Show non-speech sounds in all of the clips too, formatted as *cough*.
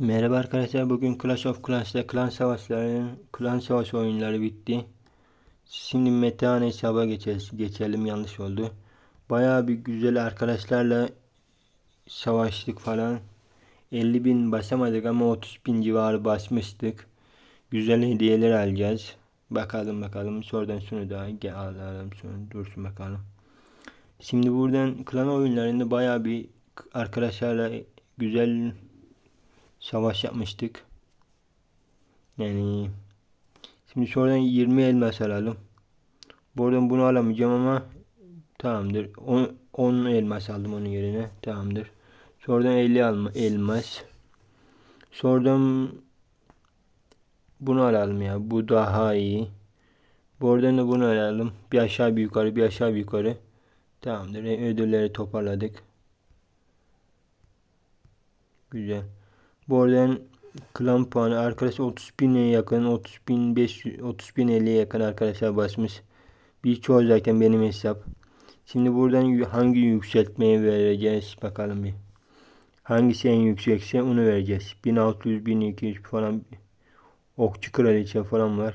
Merhaba arkadaşlar. Bugün Clash of Clans'ta klan savaşları, klan savaş oyunları bitti. Şimdi Metehan hesaba geçeceğiz. Geçelim yanlış oldu. Bayağı bir güzel arkadaşlarla savaştık falan. 50 bin basamadık ama 30 bin civarı basmıştık. Güzel hediyeler alacağız. Bakalım bakalım. Sonradan şunu da gel alalım. Sonra dursun bakalım. Şimdi buradan klan oyunlarında bayağı bir arkadaşlarla güzel savaş yapmıştık. Yani şimdi sonradan 20 elmas alalım. Buradan bunu alamayacağım ama tamamdır. 10, 10 elmas aldım onun yerine. Tamamdır. Sonradan 50 alma, elmas. Sonradan bunu alalım ya. Bu daha iyi. Buradan da bunu alalım. Bir aşağı bir yukarı, bir aşağı bir yukarı. Tamamdır. Ödülleri toparladık. Güzel. Arada klan puanı arkadaş 30 bine yakın 30 bin 500 30 bin 50'ye yakın arkadaşlar basmış. Birçoğu zaten benim hesap. Şimdi buradan hangi yükseltmeye vereceğiz bakalım bir. Hangisi en yüksekse onu vereceğiz. 1600 1200 falan okçu kraliçe falan var.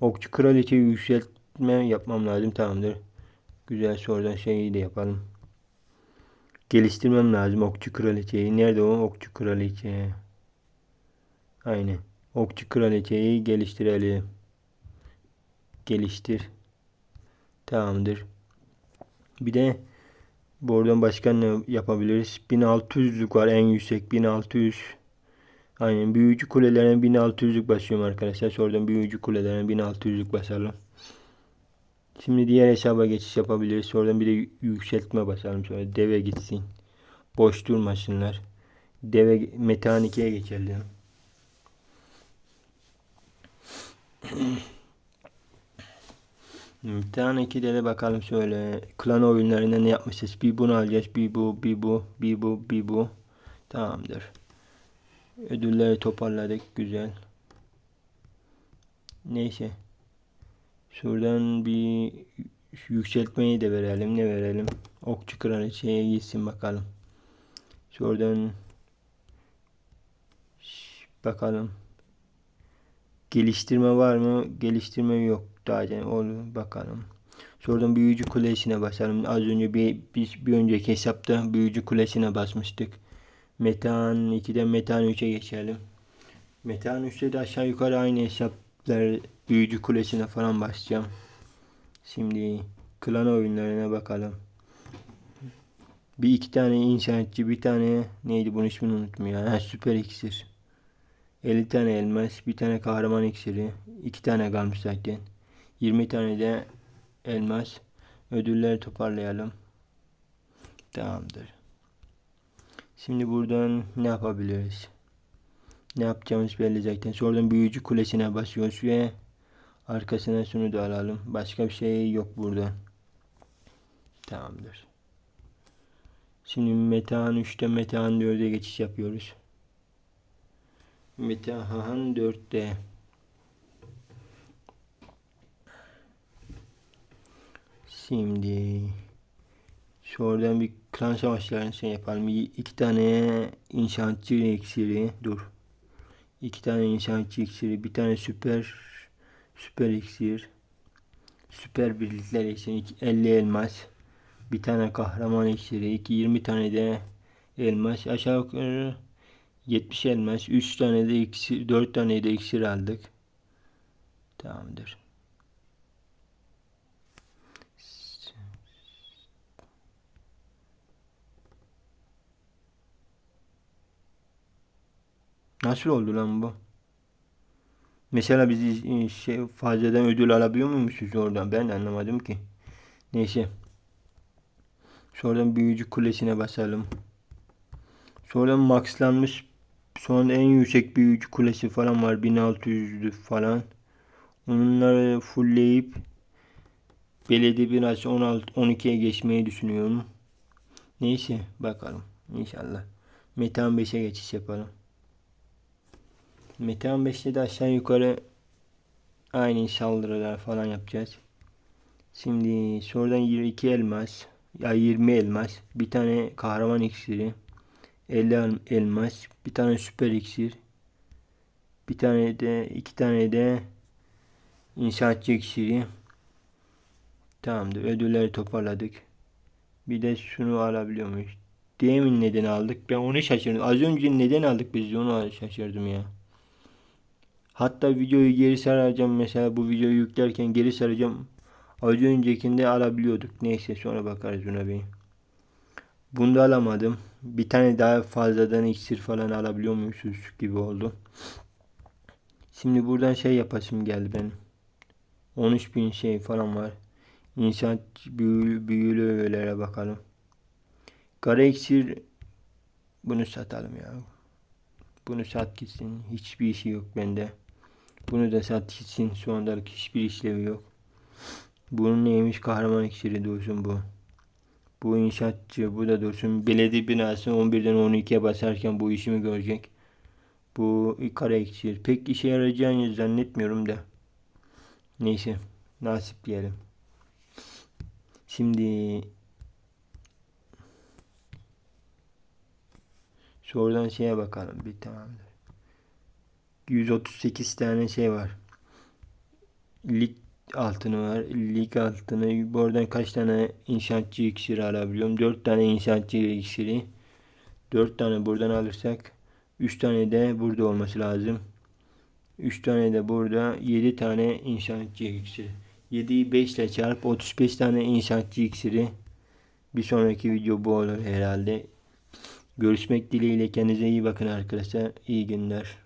Okçu kraliçe yükseltme yapmam lazım tamamdır. Güzel sonradan şeyi de yapalım. Geliştirmem lazım okçu kraliçeyi. Nerede o okçu kraliçe? Aynen. Okçu kraliçeyi geliştirelim. Geliştir. Tamamdır. Bir de buradan başka ne yapabiliriz? 1600'lük var en yüksek 1600. Aynen büyücü kulelerine 1600'lük basıyorum arkadaşlar. Sonradan büyücü kulelerine 1600'lük basalım. Şimdi diğer hesaba geçiş yapabiliriz. Sonradan bir de yükseltme basalım. Sonra deve gitsin. Boş durmasınlar. Deve metan 2'ye geçelim. *clears throat* Metan 2'de de bakalım şöyle. Klan oyunlarında ne yapmışız? Bir bunu alacağız. Bir bu, bir bu, bir bu, bir bu. Tamamdır. Ödülleri toparladık. Güzel. Neyse. Şuradan bir yükseltmeyi de verelim. Ne verelim? Okçu kraliçeye gitsin bakalım. Şuradan bakalım. Geliştirme var mı? Geliştirme yok. Daha olur. Bakalım. Şuradan büyücü kulesine basalım. Az önce bir, biz bir önceki hesapta büyücü kulesine basmıştık. Metan 2'den Metan 3'e geçelim. Metan 3'te de aşağı yukarı aynı hesaplar büyücü kulesine falan basacağım. Şimdi klan oyunlarına bakalım. Bir iki tane inşaatçı, bir tane neydi bunun ismini unuttum ya. Ha, süper iksir. 50 tane elmas, bir tane kahraman iksiri, iki tane kalmış zaten. 20 tane de elmas. Ödülleri toparlayalım. Tamamdır. Şimdi buradan ne yapabiliriz? Ne yapacağımız belli zaten. Sonradan büyücü kulesine basıyoruz ve arkasına şunu da alalım. Başka bir şey yok burada. Tamamdır. Şimdi Metehan 3'te Metehan 4'e geçiş yapıyoruz. Metehan 4'te. Şimdi şuradan bir klan savaşlarını şey yapalım. İki tane inşaatçı iksiri. Dur. İki tane inşaatçı iksiri. Bir tane süper süper iksir. Süper birlikler için 50 elmas. Bir tane kahraman iksiri. 2 20 tane de elmas. Aşağı yukarı 70 elmas. 3 tane de iksir. 4 tane de iksir aldık. Tamamdır. Nasıl oldu lan bu? Mesela biz e, şey fazladan ödül alabiliyor muymuşuz oradan? Ben anlamadım ki. Neyse. Sonradan büyücü kulesine basalım. Sonradan maxlanmış son en yüksek büyücü kulesi falan var. 1600'lü falan. Onları fullleyip belediye biraz 16 12'ye geçmeyi düşünüyorum. Neyse bakalım inşallah. Metan 5'e geçiş yapalım. Metehan 5'te de aşağı yukarı aynı saldırılar falan yapacağız. Şimdi sonradan 22 elmas ya 20 elmas bir tane kahraman iksiri 50 el- elmas. Bir tane süper iksir. Bir tane de iki tane de inşaatçı iksiri. Tamamdır. Ödülleri toparladık. Bir de şunu alabiliyor muyuz? Demin neden aldık? Ben onu şaşırdım. Az önce neden aldık biz onu şaşırdım ya. Hatta videoyu geri saracağım. Mesela bu videoyu yüklerken geri saracağım. Az öncekinde alabiliyorduk. Neyse sonra bakarız buna bir. Bunu da alamadım. Bir tane daha fazladan iksir falan alabiliyor muyuz gibi oldu. Şimdi buradan şey yapasım geldi benim. 13 bin şey falan var. Büyü, büyülü öğelere bakalım. Kara iksir bunu satalım ya. Bunu sat gitsin. Hiçbir işi yok bende. Bunu da sat gitsin. Şu andalık hiçbir işlevi yok. Bunun neymiş? Kahraman iksiri dursun bu. Bu inşaatçı bu da dursun. Belediye binası 11'den 12'ye basarken bu işimi görecek. Bu kara iksir. Pek işe yarayacağını zannetmiyorum da. Neyse. Nasip diyelim. Şimdi Şuradan şeye bakalım bir tamamdır. 138 tane şey var. Lig altını var. Lig altını. Buradan kaç tane inşaatçı iksiri alabiliyorum? 4 tane inşaatçı iksiri. 4 tane buradan alırsak 3 tane de burada olması lazım. 3 tane de burada 7 tane inşaatçı iksiri. 7'yi 5 ile çarp 35 tane inşaatçı iksiri. Bir sonraki video bu olur herhalde. Görüşmek dileğiyle kendinize iyi bakın arkadaşlar. İyi günler.